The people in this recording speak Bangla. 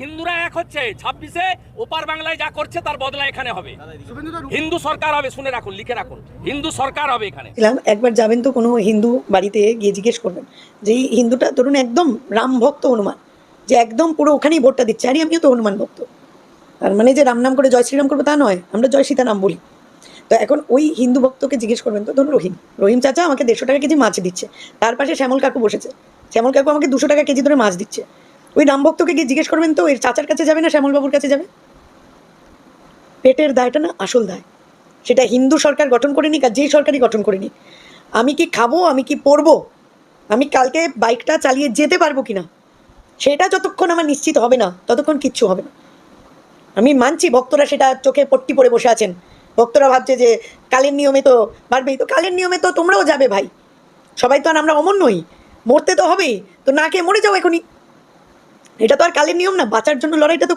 হিন্দুরা এক হচ্ছে, ছাব্বিশে ওপার বাংলায় যা করছে তার বদলা এখানে হবে। হিন্দু সরকার হবে, শুনে রাখুন, লিখে রাখুন। হিন্দু সরকার হবে এখানে। একবার যাবেন তো কোনো হিন্দু বাড়িতে গিয়ে জিজ্ঞেস করবেন যে হিন্দুটা ধরুন একদম রাম ভক্ত হনুমান, যে একদম পুরো ওখানেই ভোটটা দিচ্ছে, আরে আমিও তো হনুমান ভক্ত। আর মানে যে রাম নাম করে জয় শ্রীরাম করব তা নয়, আমরা জয় সীতা নাম বলি। তো এখন ওই হিন্দু ভক্তকে জিজ্ঞেস করবেন তো, ধরুন রহিম রহিম চাচা আমাকে দেড়শো টাকা কেজি মাছ দিচ্ছে, তার পাশে শ্যামল কাকু বসেছে, শ্যামল কাকু আমাকে দুশো টাকা কেজি ধরে মাছ দিচ্ছে। ওই রাম ভক্তকে গিয়ে জিজ্ঞেস করবেন তো ওই চাচার কাছে যাবে না, শ্যামলবাবুর কাছে যাবে? পেটের দায়টা না, আসল দায়। সেটা হিন্দু সরকার গঠন করে আর যেই সরকারই গঠন করে নিক। আমি কি খাব, আমি কি পরবো, আমি কালকে বাইকটা চালিয়ে যেতে পারব কি না সেটা যতক্ষণ আমার নিশ্চিত হবে না, ততক্ষণ কিচ্ছু হবে না। আমি মানছি ভক্তরা সেটা চোখে পট্টি পরে বসে আছেন। ভক্তরা ভাবছে যে কালের নিয়মে তো পারবেই তো কালের নিয়মে তো তোমরাও যাবে ভাই। সবাই তো আর আমরা অমর নই। মরতে তো হবেই। তো না খেয়ে মরে যাও এখনই। এটা তো আর কালের নিয়ম না বাঁচার জন্য লড়াইটা তো